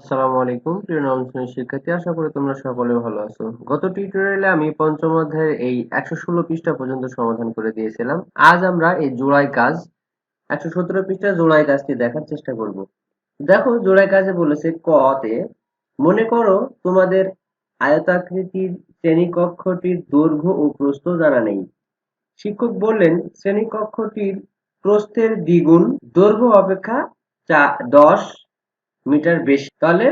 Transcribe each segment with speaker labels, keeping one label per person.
Speaker 1: আসসালামু আলাইকুম প্রিয় নবম শিক্ষার্থী আশা করি তোমরা সকলে ভালো আছো গত টিউটোরিয়ালে আমি পঞ্চম অধ্যায়ের এই একশো ষোলো পৃষ্ঠা পর্যন্ত সমাধান করে দিয়েছিলাম আজ আমরা এই কাজ একশো সতেরো পৃষ্ঠা কাজটি দেখার চেষ্টা করব দেখো কাজে বলেছে ক তে মনে করো তোমাদের আয়তাকৃতির শ্রেণীকক্ষটির দৈর্ঘ্য ও প্রস্থ জানা নেই শিক্ষক বললেন শ্রেণীকক্ষটির প্রস্থের দ্বিগুণ দৈর্ঘ্য অপেক্ষা দশ মিটার বেশি তাহলে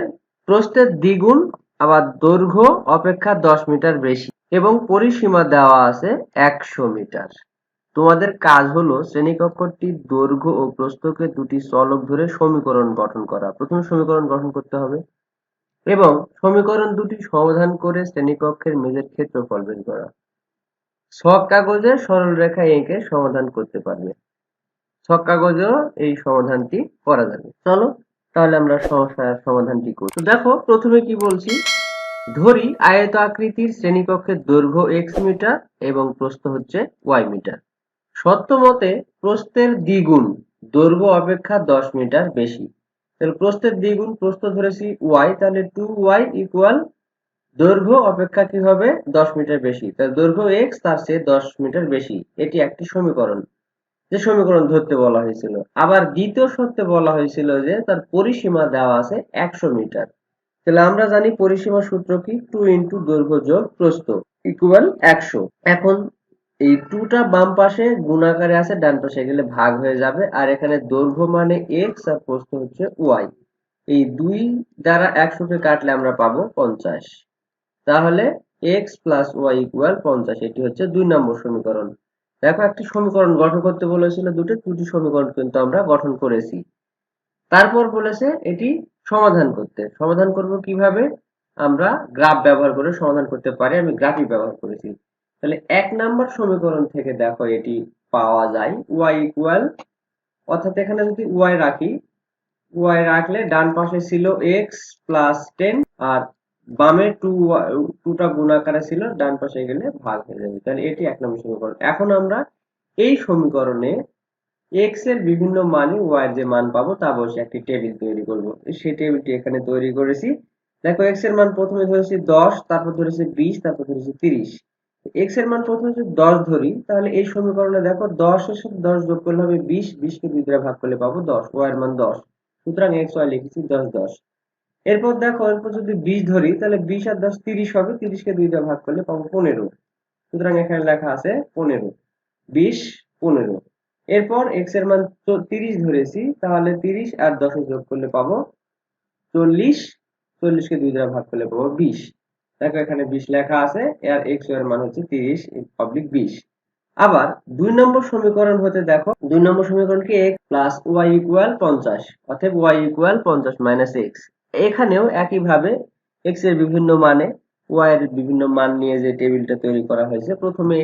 Speaker 1: প্রস্থের দ্বিগুণ আবার দৈর্ঘ্য অপেক্ষা দশ মিটার বেশি এবং পরিসীমা দেওয়া আছে একশো মিটার তোমাদের কাজ হলো শ্রেণীকক্ষটির দৈর্ঘ্য ও প্রস্থকে দুটি চলক ধরে সমীকরণ গঠন করা প্রথমে সমীকরণ গঠন করতে হবে এবং সমীকরণ দুটি সমাধান করে শ্রেণীকক্ষের মেজের ক্ষেত্রফল বের করা ছক কাগজে সরল রেখা এঁকে সমাধান করতে পারবে ছক কাগজেও এই সমাধানটি করা যাবে চলো তাহলে আমরা সমস্যার সমাধানটি করি দেখো প্রথমে কি বলছি ধরি আয়ত আকৃতির শ্রেণীকক্ষের দৈর্ঘ্য এক্স মিটার এবং প্রস্থ হচ্ছে ওয়াই মিটার সত্য মতে প্রস্থের দ্বিগুণ দৈর্ঘ্য অপেক্ষা দশ মিটার বেশি তাহলে প্রস্থের দ্বিগুণ প্রস্থ ধরেছি ওয়াই তাহলে টু ওয়াই ইকুয়াল দৈর্ঘ্য অপেক্ষা কি হবে দশ মিটার বেশি তাহলে দৈর্ঘ্য এক্স তার চেয়ে দশ মিটার বেশি এটি একটি সমীকরণ যে সমীকরণ ধরতে বলা হয়েছিল আবার দ্বিতীয় শর্তে বলা হয়েছিল যে তার পরিসীমা দেওয়া আছে একশো মিটার তাহলে আমরা জানি পরিসীমা সূত্র কি টু ইন্টু দৈর্ঘ্য যোগ প্রস্থ ইকুয়াল একশো এখন এই টুটা বাম পাশে গুণাকারে আছে ডান পাশে গেলে ভাগ হয়ে যাবে আর এখানে দৈর্ঘ্য মানে এক্স আর প্রস্ত হচ্ছে ওয়াই এই দুই দ্বারা একশোকে কাটলে আমরা পাবো পঞ্চাশ তাহলে এক্স প্লাস ওয়াই ইকুয়াল পঞ্চাশ এটি হচ্ছে দুই নম্বর সমীকরণ দেখো একটি সমীকরণ গঠন করতে বলেছিল দুটো দুটি সমীকরণ কিন্তু আমরা গঠন করেছি তারপর বলেছে এটি সমাধান করতে সমাধান করব কিভাবে আমরা গ্রাফ ব্যবহার করে সমাধান করতে পারি আমি গ্রাফই ব্যবহার করেছি তাহলে এক নাম্বার সমীকরণ থেকে দেখো এটি পাওয়া যায় ওয়াই ইকুয়াল অর্থাৎ এখানে যদি ওয়াই রাখি ওয়াই রাখলে ডান পাশে ছিল এক্স প্লাস টেন আর বামে টু টুটা গুণ আকারে ছিল ডান পাশে গেলে ভাগ হয়ে যাবে তাহলে এটি এক নম্বর সমীকরণ এখন আমরা এই সমীকরণে এক্স এর বিভিন্ন মানে ওয়াই যে মান পাবো তা বসে একটি টেবিল তৈরি করব সেই টেবিলটি এখানে তৈরি করেছি দেখো এক্স এর মান প্রথমে ধরেছি দশ তারপর ধরেছি বিশ তারপর ধরেছি তিরিশ এক্স এর মান প্রথমে যদি দশ ধরি তাহলে এই সমীকরণে দেখো দশ এর সাথে দশ যোগ করলে হবে বিশ বিশকে দুই দ্বারা ভাগ করলে পাবো দশ ওয়াই এর মান দশ সুতরাং এক্স ওয়াই লিখেছি দশ দশ এরপর দেখো এরপর যদি বিশ ধরি তাহলে বিশ আর দশ তিরিশ হবে তিরিশকে দুই দিয়ে ভাগ করলে পাবো পনেরো সুতরাং এখানে লেখা আছে পনেরো বিশ পনেরো এরপর এক্স এর মান তিরিশ ধরেছি তাহলে তিরিশ আর দশে যোগ করলে পাবো চল্লিশ চল্লিশকে দুই দ্বারা ভাগ করলে পাবো বিশ দেখো এখানে বিশ লেখা আছে আর এক্স এর মান হচ্ছে তিরিশ পাবলিক বিশ আবার দুই নম্বর সমীকরণ হতে দেখো দুই নম্বর সমীকরণকে এক্স প্লাস ওয়াই ইকুয়াল পঞ্চাশ অর্থাৎ ওয়াই ইকুয়াল পঞ্চাশ মাইনাস এক্স এখানেও একইভাবে এক্স এর বিভিন্ন মানে ওয়াই এর বিভিন্ন মান নিয়ে যে টেবিলটা তৈরি করা হয়েছে প্রথমে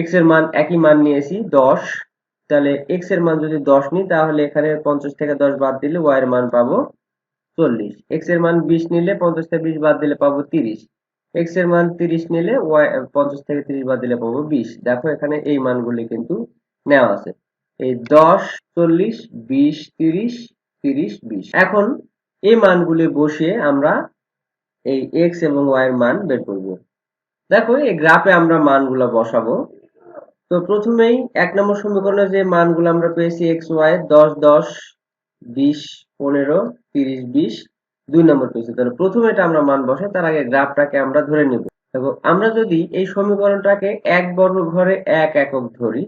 Speaker 1: এক্স এর মান একই মান নিয়েছি দশ তাহলে এক্স এর মান যদি দশ নিই তাহলে এখানে পঞ্চাশ থেকে দশ বাদ দিলে y এর মান পাবো চল্লিশ এক্স এর মান বিশ নিলে পঞ্চাশ থেকে বিশ বাদ দিলে পাবো তিরিশ এক্স এর মান তিরিশ নিলে ওয়াই পঞ্চাশ থেকে তিরিশ বাদ দিলে পাবো বিশ দেখো এখানে এই মানগুলি কিন্তু নেওয়া আছে এই দশ চল্লিশ বিশ তিরিশ তিরিশ বিশ এখন এই মানগুলি বসিয়ে আমরা এই এক্স এবং ওয়াই এর মান বের করব দেখো এই গ্রাফে আমরা মানগুলো বসাবো তো প্রথমেই এক নম্বর সমীকরণে যে মানগুলো আমরা পেয়েছি এক্স ওয়াই দশ দশ বিশ পনেরো তিরিশ বিশ দুই নম্বর পেয়েছি তাহলে প্রথমে এটা আমরা মান বসাই তার আগে গ্রাফটাকে আমরা ধরে নেব দেখো আমরা যদি এই সমীকরণটাকে এক বর্গ ঘরে এক একক ধরি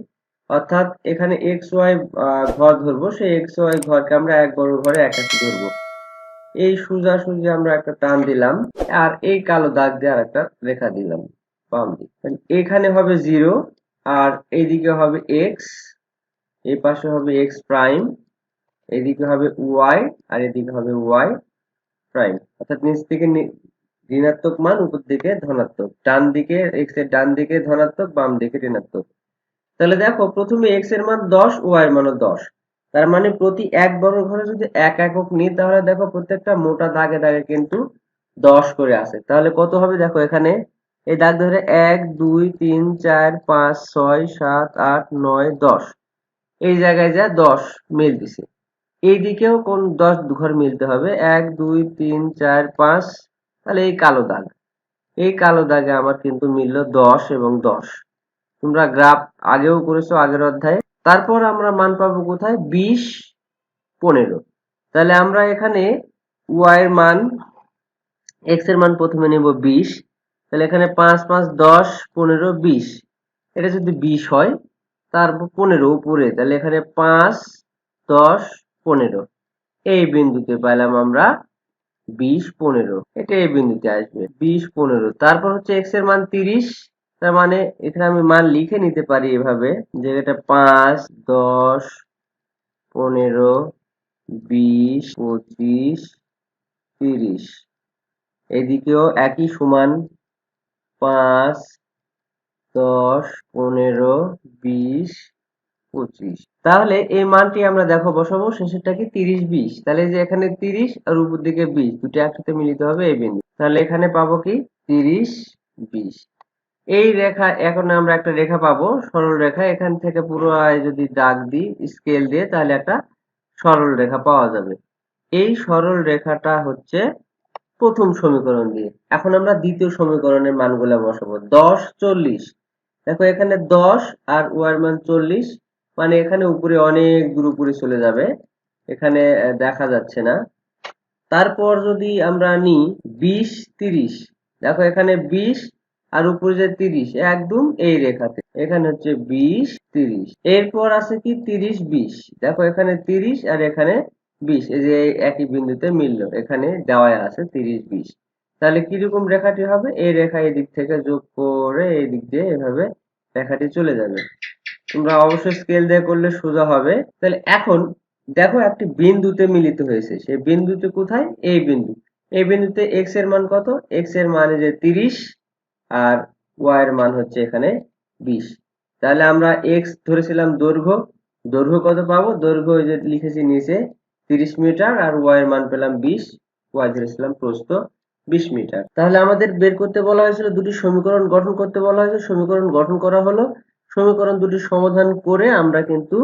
Speaker 1: অর্থাৎ এখানে এক্স ওয়াই ঘর ধরবো সেই এক্স ওয়াই ঘরকে আমরা এক বর্গ ঘরে এক এক ধরবো এই সোজাসুজি আমরা একটা টান দিলাম আর এই কালো দাগ দিয়ে আর একটা রেখা দিলাম বাম দিক এখানে হবে জিরো আর এইদিকে হবে এক্স এই পাশে হবে এক্স প্রাইম এদিকে হবে ওয়াই আর এদিকে হবে ওয়াই প্রাইম অর্থাৎ নিচ থেকে ঋণাত্মক মান উপর দিকে ধনাত্মক ডান দিকে এক্স এর ডান দিকে ধনাত্মক বাম দিকে ঋণাত্মক তাহলে দেখো প্রথমে এক্স এর মান দশ ওয়াই এর মানও দশ তার মানে প্রতি এক বর্গ ঘরে যদি এক একক নিই তাহলে দেখো প্রত্যেকটা মোটা দাগে দাগে কিন্তু দশ করে আছে তাহলে কত হবে দেখো এখানে এই দাগ ধরে এক দুই তিন চার পাঁচ ছয় সাত আট নয় দশ এই জায়গায় যা দশ মিল দিছে এইদিকেও কোন দশ ঘর মিলতে হবে এক দুই তিন চার পাঁচ তাহলে এই কালো দাগ এই কালো দাগে আমার কিন্তু মিলল দশ এবং দশ তোমরা গ্রাফ আগেও করেছো আগের অধ্যায়ে তারপর আমরা মান পাবো কোথায় বিশ পনেরো তাহলে আমরা এখানে ওয়াই এর মান এক্স এর মান প্রথমে নেব বিশ তাহলে এখানে পাঁচ পাঁচ দশ পনেরো বিশ এটা যদি বিশ হয় তারপর পনেরো উপরে তাহলে এখানে পাঁচ দশ পনেরো এই বিন্দুতে পাইলাম আমরা বিশ পনেরো এটা এই বিন্দুতে আসবে বিশ পনেরো তারপর হচ্ছে এক্স এর মান তিরিশ তার মানে এখানে আমি মান লিখে নিতে পারি এভাবে যে এটা পাঁচ দশ পনেরো বিশ পঁচিশ তিরিশ এদিকেও একই সমান পাঁচ দশ পনেরো বিশ পঁচিশ তাহলে এই মানটি আমরা দেখো বসাবো শেষেরটাকে তিরিশ বিশ তাহলে যে এখানে তিরিশ আর উপর দিকে বিশ দুটো একসাথে মিলিত হবে এই বিন্দু তাহলে এখানে পাবো কি তিরিশ বিশ এই রেখা এখন আমরা একটা রেখা পাবো সরল রেখা এখান থেকে পুরো যদি দাগ দিই স্কেল দিয়ে তাহলে একটা সরল রেখা পাওয়া যাবে এই সরল রেখাটা হচ্ছে প্রথম সমীকরণ দিয়ে এখন আমরা দ্বিতীয় সমীকরণের মানগুলা বসাবো দশ চল্লিশ দেখো এখানে দশ আর ওয়ার মান চল্লিশ মানে এখানে উপরে অনেক দূর উপরে চলে যাবে এখানে দেখা যাচ্ছে না তারপর যদি আমরা নিই বিশ তিরিশ দেখো এখানে বিশ আর উপরে যায় তিরিশ একদম এই রেখাতে এখানে হচ্ছে বিশ তিরিশ এরপর আছে কি তিরিশ বিশ দেখো এখানে তিরিশ আর এখানে বিশ এই যে একই বিন্দুতে মিলল এখানে দেওয়া আছে তিরিশ বিশ তাহলে কিরকম রেখাটি হবে এই রেখা এদিক থেকে যোগ করে এই দিক দিয়ে এভাবে রেখাটি চলে যাবে তোমরা অবশ্যই স্কেল দিয়ে করলে সোজা হবে তাহলে এখন দেখো একটি বিন্দুতে মিলিত হয়েছে সেই বিন্দুতে কোথায় এই বিন্দু এই বিন্দুতে এক্স এর মান কত এক্স এর মানে যে তিরিশ আর ওয়াই এর মান হচ্ছে এখানে বিশ তাহলে আমরা এক্স ধরেছিলাম দৈর্ঘ্য দৈর্ঘ্য কত পাবো দৈর্ঘ্য ওই যে লিখেছি নিচে তিরিশ মিটার আর ওয়াই এর মান পেলাম বিশ ওয়াই ধরেছিলাম প্রস্থ বিশ মিটার তাহলে আমাদের বের করতে বলা হয়েছিল দুটি সমীকরণ গঠন করতে বলা হয়েছিল সমীকরণ গঠন করা হলো সমীকরণ দুটি সমাধান করে আমরা কিন্তু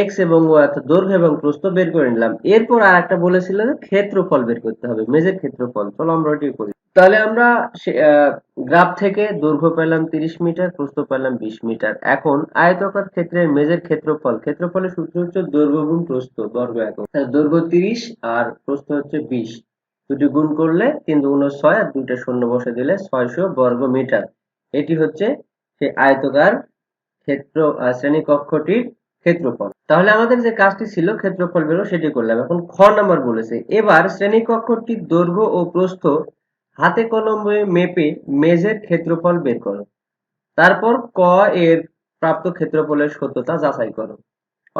Speaker 1: এক্স এবং ওয়াই অর্থাৎ দৈর্ঘ্য এবং প্রস্থ বের করে নিলাম এরপর আর একটা বলেছিল ক্ষেত্রফল বের করতে হবে মেজের ক্ষেত্রফল চলো আমরা ওটি করি তাহলে আমরা গ্রাফ থেকে দৈর্ঘ্য পেলাম 30 মিটার প্রস্থ পেলাম 20 মিটার এখন আয়তাকার ক্ষেত্রের মেজের ক্ষেত্রফল ক্ষেত্রফলের সূত্র হচ্ছে দৈর্ঘ্য গুণ প্রস্থ বর্গ একক দৈর্ঘ্য 30 আর প্রস্থ হচ্ছে 20 দুটি গুণ করলে 3 দুগুণ 6 আর দুইটা শূন্য বসে দিলে 600 বর্গ মিটার এটি হচ্ছে সেই আয়তাকার ক্ষেত্র শ্রেণী কক্ষটির ক্ষেত্রফল তাহলে আমাদের যে কাজটি ছিল ক্ষেত্রফল বেরো সেটি করলাম এখন খ নাম্বার বলেছে এবার কক্ষটির দৈর্ঘ্য ও প্রস্থ হাতে কলমে মেপে মেজের ক্ষেত্রফল বের করো তারপর ক এর প্রাপ্ত ক্ষেত্রফলের সত্যতা যাচাই করো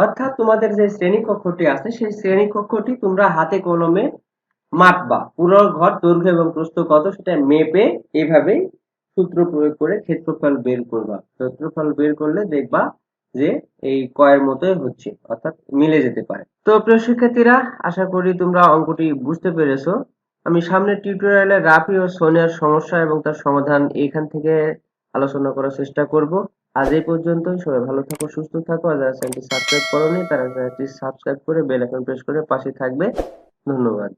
Speaker 1: অর্থাৎ তোমাদের যে শ্রেণীকক্ষটি আছে সেই শ্রেণীকক্ষটি তোমরা হাতে কলমে মাপবা পুরো ঘর দৈর্ঘ্য এবং প্রস্থ কত সেটা মেপে এভাবেই সূত্র প্রয়োগ করে ক্ষেত্রফল বের করবা ক্ষেত্রফল বের করলে দেখবা যে এই কয়ের মতোই হচ্ছে অর্থাৎ মিলে যেতে পারে তো প্রিয় শিক্ষার্থীরা আশা করি তোমরা অঙ্কটি বুঝতে পেরেছো আমি সামনের টিউটোরিয়ালে রাফি ও সোনিয়ার সমস্যা এবং তার সমাধান এখান থেকে আলোচনা করার চেষ্টা করব আজ এই পর্যন্তই সবাই ভালো থাকো সুস্থ থাকো আর যারা চ্যানেলটি সাবস্ক্রাইব করোনি তারা চ্যানেলটি সাবস্ক্রাইব করে বেল আইকন প্রেস করে পাশে থাকবে ধন্যবাদ